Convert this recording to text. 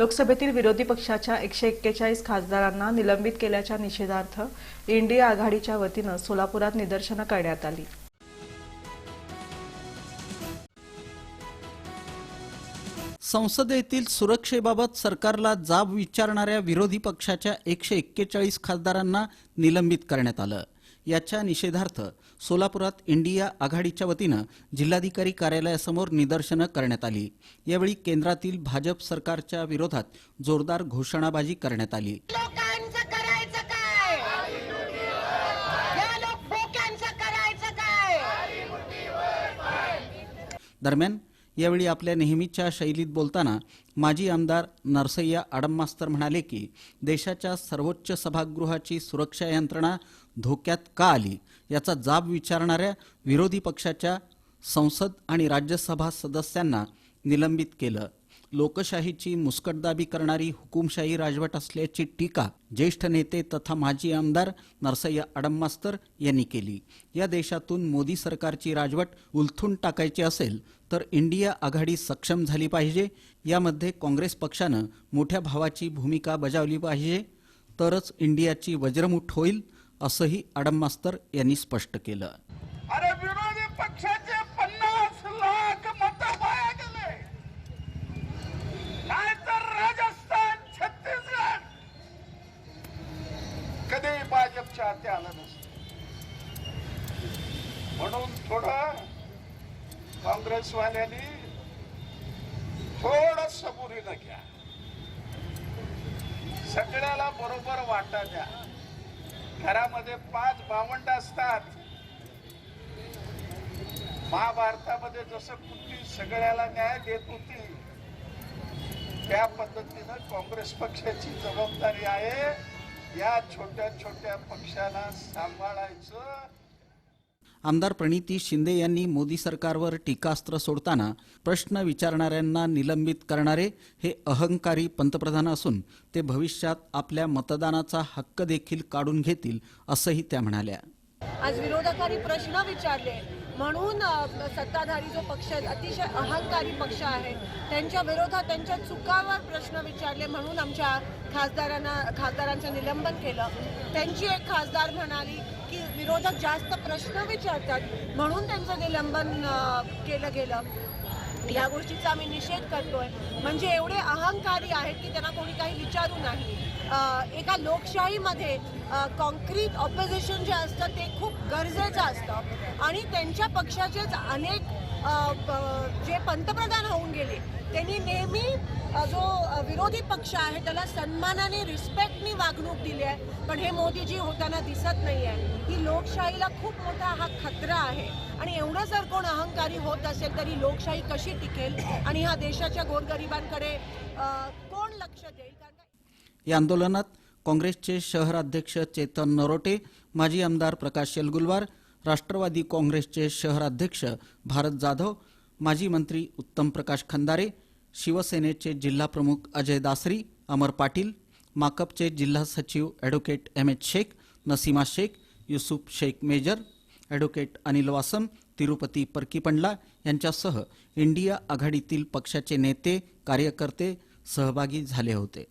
लोकसभेतील विरोधी पक्षाच्या एकशे एक्केचाळीस खासदारांना निलंबित केल्याच्या निषेधार्थ इंडिया आघाडीच्या वतीनं सोलापुरात निदर्शनं करण्यात आली. संसदेतील सुरक्षेबाबत सरकारला जाब विचारणाऱ्या विरोधी पक्षाच्या एकशे एक्केचाळीस खासदारांना निलंबित करण्यात आलं. याच्या निषेधार्थ सोलापुरात इंडिया आघाडीच्या वतीनं जिल्हाधिकारी कार्यालयासमोर निदर्शनं करण्यात आली. यावेळी केंद्रातील भाजप सरकारच्या विरोधात जोरदार घोषणाबाजी करण्यात आली. दरम्यान यावेळी आपल्या नेहमीच्या शैलीत बोलताना माजी आमदार नरसय्या आडममास्तर म्हणाले की देशाच्या सर्वोच्च सभागृहाची सुरक्षा यंत्रणा धोक्यात का आली? याचा जाब विचारणाऱ्या विरोधी पक्षाच्या संसद आणि राज्यसभा सदस्यांना निलंबित केलं. लोकशाहीची मुस्कटदाबी करणारी हुकुमशाही राजवट असल्याची टीका ज्येष्ठ नेते तथा माजी आमदार नरसय्या आडममास्तर यांनी केली. या देशातून मोदी सरकारची राजवट उलथून टाकायची असेल तर इंडिया आघाडी सक्षम झाली पाहिजे. यामध्ये काँग्रेस पक्षानं मोठ्या भावाची भूमिका बजावली पाहिजे. तरच इंडियाची वज्रमुठ होईल असंही आडममास्तर यांनी स्पष्ट केलं. भाजपच्या हाती आलं नसतं. म्हणून थोडं काँग्रेसवाल्यांनी थोडं सबुरीनं घ्या. सगळ्याला बरोबर वाटा द्या. घरामध्ये पाच भावंड असतात. महाभारतामध्ये जसं कुठली सगळ्याला न्याय देत होती त्या पद्धतीनं काँग्रेस पक्षाची जबाबदारी आहे. या छोट्या छोट्या पक्षाला सांभाळायचं. आमदार प्रणिती शिंदे यांनी मोदी सरकारवर टीकास्त्र सोडताना प्रश्न विचारणाऱ्यांना निलंबित करणारे हे अहंकारी पंतप्रधान असून ते भविष्यात आपल्या मतदानाचा हक्क देखील काढून घेतील असंही त्या म्हणाल्या. आज विरोधकांनी प्रश्न विचारले. म्हणून सत्ताधारी जो पक्ष आहे अतिशय अहंकारी पक्ष आहे. त्यांच्या विरोधात त्यांच्या चुकावर प्रश्न विचारले म्हणून आमच्या खासदारांना खासदारांचं निलंबन केलं. त्यांची एक खासदार म्हणाली की विरोधक जास्त प्रश्न विचारतात म्हणून त्यांचं निलंबन केलं गेलं. या गोष्टीचा आम्ही निषेध करतोय. म्हणजे एवढे अहंकारी आहेत की त्यांना कोणी काही विचारू नाही. एका लोकशाहीमध्ये कॉन्क्रीट ऑपोजिशन जे असतं ते खूप गरजेचं असतं. आणि त्यांच्या पक्षाचेच अनेक प- जे पंतप्रधान होऊन गेले त्यांनी नेहमी जो विरोधी पक्ष आहे त्याला सन्मानाने रिस्पेक्टनी वागणूक दिली आहे. पण हे मोदीजी होताना दिसत नाही आहे ही लोकशाहीला खूप मोठा हा खतरा आहे. आणि एवढं जर कोण अहंकारी होत असेल तरी लोकशाही कशी टिकेल? आणि ह्या देशाच्या गोरगरिबांकडे कोण लक्ष देईल? कारण या आंदोलनात काँग्रेसचे शहराध्यक्ष चेतन नरोटे माजी आमदार प्रकाश शेलगुलवार राष्ट्रवादी काँग्रेसचे शहराध्यक्ष भारत जाधव माजी मंत्री उत्तम प्रकाश खंदारे शिवसेनेचे जिल्हाप्रमुख अजय दासरी अमर पाटील माकपचे जिल्हा सचिव advocate M H Shaikh Nasima Shaikh Yusuf Shaikh major advocate Anil Vasam Tirupati Parkipandla यांच्यासह इंडिया आघाडीतील पक्षाचे नेते कार्यकर्ते सहभागी झाले होते.